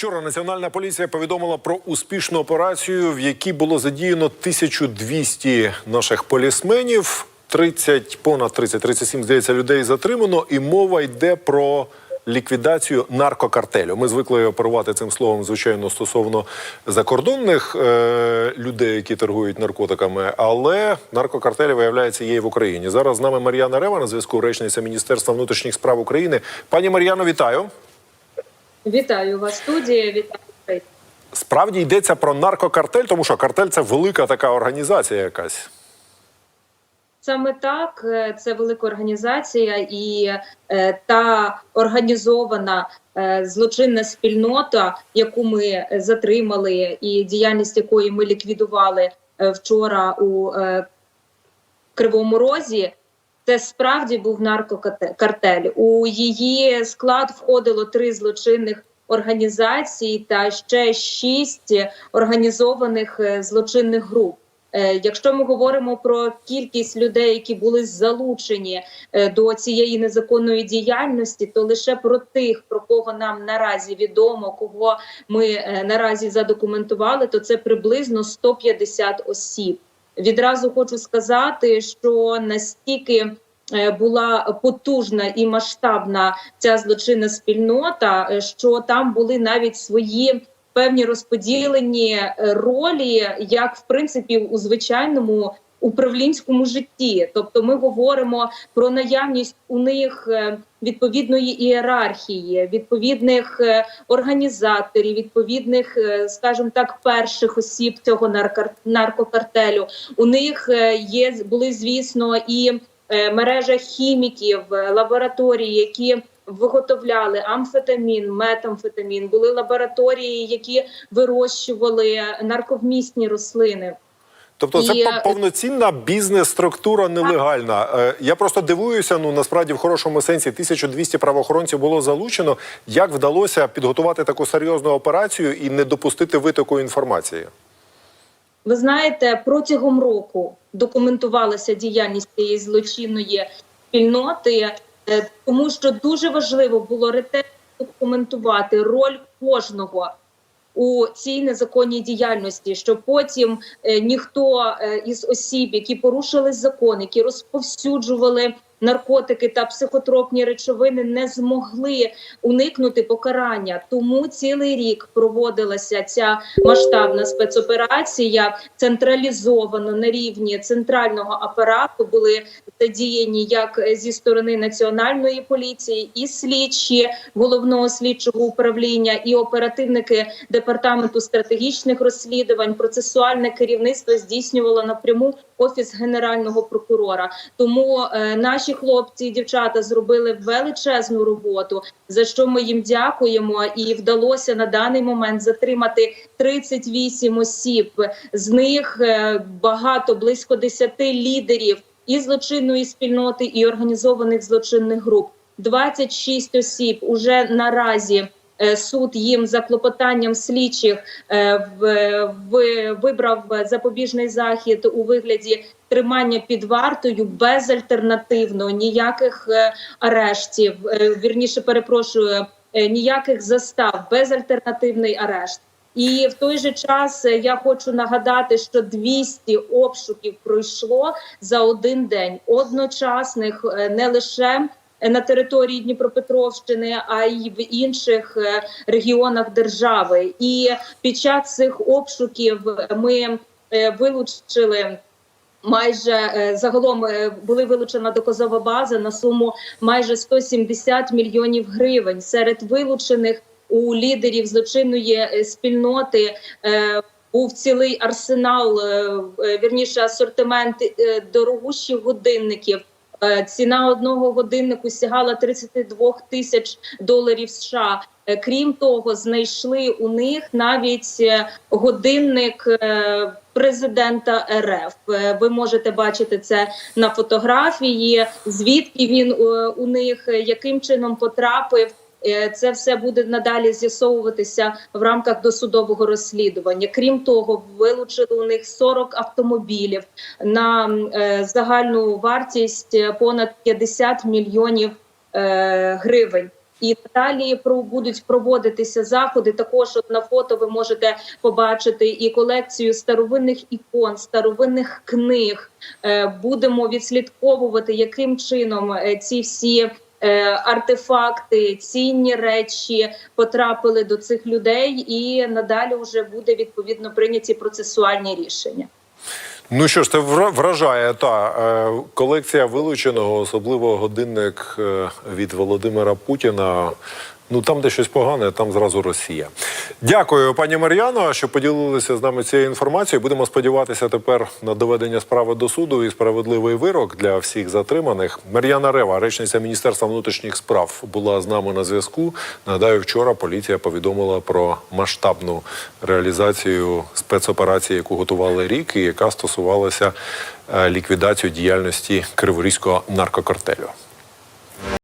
Вчора національна поліція повідомила про успішну операцію, в якій було задіяно 1200 наших полісменів. 30, понад 30, 37, здається, людей затримано, і мова йде про ліквідацію наркокартелю. Ми звикли оперувати цим словом, звичайно, стосовно закордонних е, людей, які торгують наркотиками, але наркокартелі, виявляється, є і в Україні. Зараз з нами Мар'яна Рева на зв'язку, речниця Міністерства внутрішніх справ України. Пані Мар'яно, вітаю. Вітаю вас, студія. Вітаю. Справді йдеться про наркокартель, тому що картель це велика така організація якась. Саме так, е, це велика організація і е, та організована е, злочинна спільнота, яку ми затримали, і діяльність якої ми ліквідували е, вчора у е, Кривому Розі. Це справді був наркокартель. У її склад входило три злочинних організацій та ще шість організованих е, злочинних груп. Е, Якщо ми говоримо про кількість людей, які були залучені е, до цієї незаконної діяльності, то лише про тих, про кого нам наразі відомо, кого ми наразі задокументували, то це приблизно 150 осіб. Відразу хочу сказати, що настільки е, була потужна і масштабна ця злочинна спільнота, е, що там були навіть свої певні розподілені е, ролі, як в принципі у звичайному управлінському житті. Тобто, ми говоримо про наявність у них е, відповідної ієрархії, відповідних е, організаторів, відповідних, е, скажімо так, перших осіб цього наркар- наркокартелю. У них є були, звісно, і мережа хіміків, лабораторії, які виготовляли амфетамін, метамфетамін, були лабораторії, які вирощували нарковмісні рослини. Тобто це І, е, повноцінна бізнес-структура нелегальна. Е, Я просто дивуюся. Ну насправді в хорошому сенсі 1200 правоохоронців було залучено. Як вдалося підготувати таку серйозну операцію і не допустити витоку інформації? Ви знаєте, протягом року документувалася діяльність цієї злочинної спільноти, е, тому що дуже важливо було ретельно документувати роль кожного у цій незаконній діяльності, щоб потім е, ніхто е, із осіб, які порушили закон, які розповсюджували наркотики та психотропні речовини, не змогли уникнути покарання. Тому цілий рік проводилася ця масштабна спецоперація централізовано на рівні центрального апарату. Були задіяні як зі сторони національної поліції, і слідчі головного слідчого управління, і оперативники департаменту стратегічних розслідувань. Процесуальне керівництво здійснювало напряму офіс генерального прокурора. Тому е, наші хлопці і дівчата зробили величезну роботу, за що ми їм дякуємо. І вдалося на даний момент затримати 38 осіб. З них е, багато близько 10 лідерів і злочинної спільноти, і організованих злочинних груп. 26 осіб уже наразі. е, Суд їм за клопотанням слідчих е, в, в, вибрав запобіжний захід у вигляді тримання під вартою безальтернативно, ніяких е, арештів. е, Вірніше перепрошую, е, ніяких застав, безальтернативний арешт. І в той же час я хочу нагадати, що 200 обшуків пройшло за один день одночасних не лише на території Дніпропетровщини, а й в інших регіонах держави. І під час цих обшуків ми вилучили. Майже е, загалом е, були вилучена доказова база на суму майже 170 мільйонів гривень. Серед вилучених у лідерів злочинної е, спільноти був цілий арсенал, вірніше асортимент дорогущих годинників. Е, Ціна одного годиннику сягала 32 тисяч доларів США. Е, Крім того, знайшли у них навіть е, годинник президента РФ. Ви можете бачити це на фотографії. Звідки він у них, яким чином потрапив. Е, Це все буде надалі з'ясовуватися в рамках досудового розслідування. Крім того, вилучили у них 40 автомобілів на е, загальну вартість е, понад 50 мільйонів гривень. І далі будуть проводитися заходи. Також на фото ви можете побачити і колекцію старовинних ікон, старовинних книг. Будемо відслідковувати, яким чином ці всі. Е, Артефакти, цінні речі потрапили до цих людей, і надалі вже буде відповідно прийняті процесуальні рішення. Ну що ж, це вражає та е, колекція вилученого, особливо годинник е, від Володимира Путіна. Ну там, де щось погане, там зразу Росія. Дякую, пані Мар'яно, що поділилися з нами цією інформацією. Будемо сподіватися тепер на доведення справи до суду і справедливий вирок для всіх затриманих. Мар'яна Рева, речниця Міністерства внутрішніх справ, була з нами на зв'язку. Нагадаю, вчора поліція повідомила про масштабну реалізацію спецоперації, яку готували рік, і яка стосувалася е, ліквідації діяльності криворізького наркокартелю.